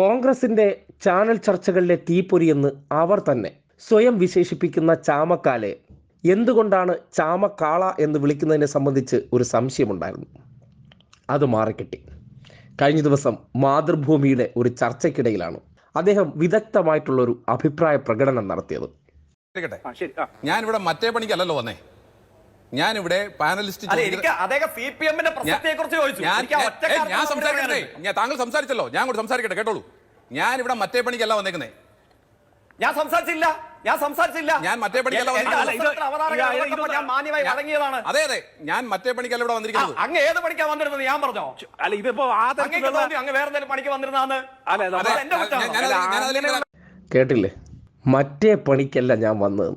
കോൺഗ്രസിന്റെ ചാനൽ ചർച്ചകളിലെ തീപ്പൊരിയെന്ന് അവർ തന്നെ സ്വയം വിശേഷിപ്പിക്കുന്ന ചാമക്കാലെ. എന്തുകൊണ്ടാണ് ചാമക്കാള എന്ന് വിളിക്കുന്നതിനെ സംബന്ധിച്ച് ഒരു സംശയമുണ്ടായിരുന്നു. അത് മാറിക്കിട്ടി. കഴിഞ്ഞ ദിവസം മാതൃഭൂമിയുടെ ഒരു ചർച്ചയ്ക്കിടയിലാണ് അദ്ദേഹം വിദഗ്ധമായിട്ടുള്ള ഒരു അഭിപ്രായ പ്രകടനം നടത്തിയത്. ഞാൻ ഇവിടെ മറ്റേ പണിക്കല്ലല്ലോ വന്നേ. ഞാനിവിടെ പാനലിസ്റ്റ് ഞാൻ- സംസാരിക്കട്ടെ? ഞാൻ താങ്കൾ സംസാരിച്ചല്ലോ. ഞാൻ കൂടെ സംസാരിക്കട്ടെ കേട്ടോളൂ. ഞാൻ ഇവിടെ മറ്റേ പണിക്കല്ല വന്നേക്കുന്നേ. ഞാൻ സംസാരിച്ചില്ല. ഞാൻ സംസാരിച്ചില്ല. ഞാൻ മറ്റേ പണിക്കല്ല വഴങ്ങിയതാണ്. അതെ അതെ. ഞാൻ മറ്റേ പണിക്കല്ല ഇവിടെ വന്നിരിക്കുന്നത്. അങ്ങ് ഏത് പണിക്കാ വന്നിരുന്നത്? ഞാൻ പറഞ്ഞോ? അല്ല ഇതിപ്പോ അങ്ങ് വേറെ പണിക്ക് വന്നിരുന്നാന്ന് കേട്ടില്ലേ? മറ്റേ പണിക്കല്ല ഞാൻ വന്നത്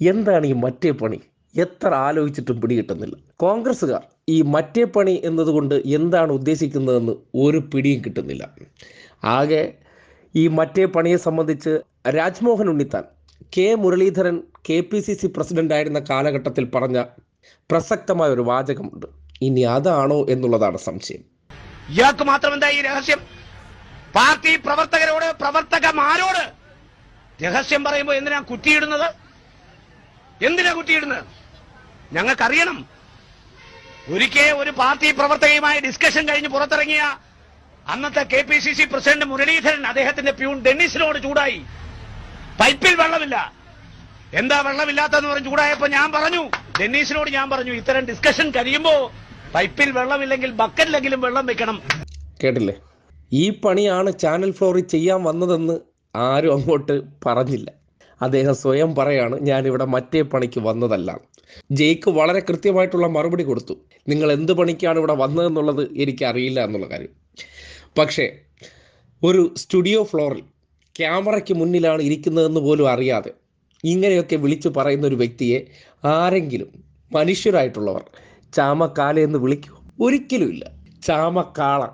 എന്താണ് ഈ മറ്റേ പണി? എത്ര ആലോചിച്ചിട്ടും പിടികിട്ടുന്നില്ല കോൺഗ്രസ്സുകാർ ഈ മറ്റേ പണി എന്നതുകൊണ്ട് എന്താണ് ഉദ്ദേശിക്കുന്നതെന്ന് ഒരു പിടിയും കിട്ടുന്നില്ല. ആകെ ഈ മറ്റേ പണിയെ സംബന്ധിച്ച് Rajmohan Unnithan K Muraleedharan K P C C president ആയിരുന്ന കാലഘട്ടത്തിൽ പറഞ്ഞ പ്രസക്തമായ ഒരു വാചകമുണ്ട്. ഇനി അതാണോ എന്നുള്ളതാണ് സംശയം. ഇയാൾക്ക് മാത്രം എന്താ ഈ രഹസ്യം? പാർട്ടി പ്രവർത്തകരോട് പ്രവർത്തകമാരോട് രഹസ്യം പറയുമ്പോൾ എന്തിനാ കുറ്റിയിടുന്നത് എന്തിനാ കുറ്റിയിടുന്നത് ഞങ്ങൾക്കറിയണം. ഒരിക്കൽ ഒരു പാർട്ടി പ്രവർത്തകയുമായി ഡിസ്കഷൻ കഴിഞ്ഞ് പുറത്തിറങ്ങിയ അന്നത്തെ K P C C president Muraleedharan അദ്ദേഹത്തിന്റെ പ്യൂൺ ഡെന്നിസിനോട് ചൂടായി. പൈപ്പിൽ വെള്ളമില്ല. എന്താ വെള്ളമില്ലാത്തെന്ന് പറഞ്ഞ് ചൂടായപ്പോ ഞാൻ പറഞ്ഞു ഡെന്നീസിനോട് ഞാൻ പറഞ്ഞു ഇത്തരം ഡിസ്കഷൻ കഴിയുമ്പോ പൈപ്പിൽ വെള്ളമില്ലെങ്കിൽ ബക്കറ്റിലെങ്കിലും വെള്ളം വെക്കണം. കേട്ടില്ലേ? ഈ പണിയാണ് ചാനൽ ഫ്ലോറിൽ ചെയ്യാൻ വന്നതെന്ന് ആരും അങ്ങോട്ട് പറഞ്ഞില്ല. അദ്ദേഹം സ്വയം പറയാണ് ഞാനിവിടെ മറ്റേ പണിക്ക് വന്നതല്ല. ജയ്ക്ക് വളരെ കൃത്യമായിട്ടുള്ള മറുപടി കൊടുത്തു. നിങ്ങൾ എന്ത് പണിക്കാണ് ഇവിടെ വന്നതെന്നുള്ളത് എനിക്ക് അറിയില്ല എന്നുള്ള കാര്യം. പക്ഷേ ഒരു സ്റ്റുഡിയോ ഫ്ലോറിൽ ക്യാമറയ്ക്ക് മുന്നിലാണ് ഇരിക്കുന്നതെന്ന് പോലും അറിയാതെ ഇങ്ങനെയൊക്കെ വിളിച്ചു പറയുന്ന ഒരു വ്യക്തിയെ ആരെങ്കിലും മനുഷ്യരായിട്ടുള്ളവർ ചാമക്കാല എന്ന് വിളിക്കൂ? ഒരിക്കലുമില്ല. ചാമക്കാള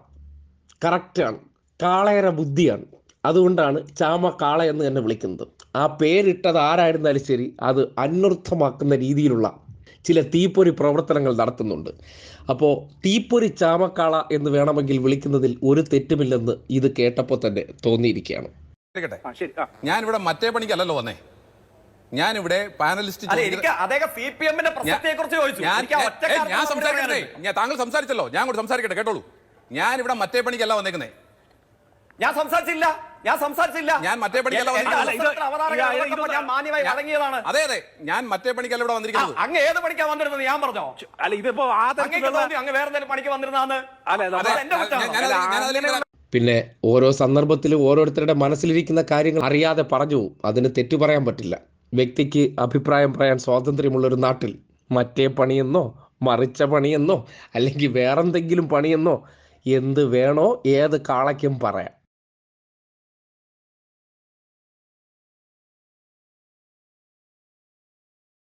കറക്റ്റാണ്. കാളയര ബുദ്ധിയാണ്. അതുകൊണ്ടാണ് ചാമ കാള എന്ന് തന്നെ വിളിക്കുന്നത്. ആ പേരിട്ടത് ആരായിരുന്നാലും ശരി അത് അന്വർത്ഥമാക്കുന്ന രീതിയിലുള്ള ചില തീപ്പൊരി പ്രവർത്തനങ്ങൾ നടത്തുന്നുണ്ട്. അപ്പോൾ തീപ്പൊരി ചാമക്കാള എന്ന് വേണമെങ്കിൽ വിളിക്കുന്നതിൽ ഒരു തെറ്റുമില്ലെന്ന് ഇത് കേട്ടപ്പോൾ തന്നെ തോന്നിയിരിക്കുകയാണ്. ഞാനിവിടെ മറ്റേ പണിക്കല്ലല്ലോ വന്നേ. ഞാനിവിടെ പാനലിസ്റ്റ് ഞാൻ- സംസാരിക്കട്ടെ? ഞാൻ താങ്കൾ സംസാരിച്ചല്ലോ. ഞാൻ കൂടെ സംസാരിക്കട്ടെ കേട്ടോളൂ. ഞാൻ ഇവിടെ മറ്റേ പണിക്കല്ല വന്നേക്കുന്നേ. ഞാൻ സംസാരിച്ചില്ല. ഞാൻ സംസാരിച്ചില്ല. ഞാൻ മറ്റേ പണിക്കല്ല ഞാൻ മാന്യമായി ഞാൻ- വഴങ്ങിയതാണ്. അതെ അതെ. ഞാൻ മറ്റേ പണിക്കല്ല ഇവിടെ വന്നിരിക്കുന്നത്. അങ്ങ് ഏത് പണിക്കാ വന്നിരുന്നത്? ഞാൻ പറഞ്ഞോ? അല്ല ഇതിപ്പോ അങ്ങ് വേറെ പണിക്ക് വന്നിരുന്നാന്ന് പിന്നെ ഓരോ സന്ദർഭത്തിലും ഓരോരുത്തരുടെ മനസ്സിലിരിക്കുന്ന കാര്യങ്ങൾ അറിയാതെ പറഞ്ഞു അതിന് തെറ്റു പറയാൻ പറ്റില്ല. വ്യക്തിക്ക് അഭിപ്രായം പറയാൻ സ്വാതന്ത്ര്യമുള്ള ഒരു നാട്ടിൽ മറ്റേ പണിയെന്നോ മറിച്ച പണിയെന്നോ അല്ലെങ്കിൽ വേറെന്തെങ്കിലും പണിയെന്നോ എന്ത് വേണോ ഏത് കാളയ്ക്കും പറയാം.